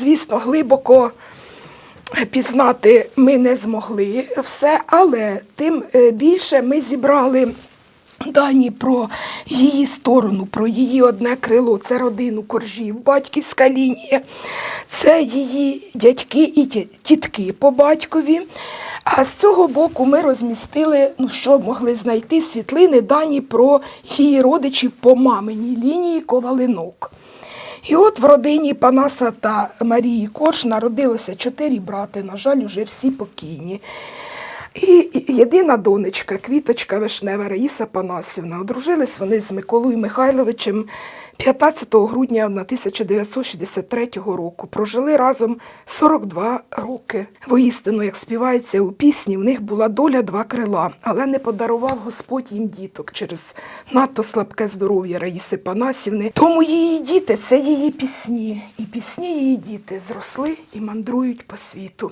звісно, глибоко пізнати ми не змогли все, але тим е, більше ми зібрали дані про її сторону, про її одне крило, це родину коржів, батьківська лінія, це її дядьки і тітки по батькові. А з цього боку ми розмістили, ну що могли знайти світлини, дані про її родичів по маминій лінії ковалинок. І от в родині Панаса та Марії Корж народилося чотири брати, на жаль, уже всі покійні. І єдина донечка, квіточка Вишнева Раїса Панасівна. Одружились вони з Миколою Михайловичем 15 грудня 1963 року. Прожили разом 42 роки. Воістину, як співається у пісні, в них була доля два крила, але не подарував Господь їм діток через надто слабке здоров'я Раїси Панасівни. Тому її діти це її пісні, і пісні її діти зросли і мандрують по світу.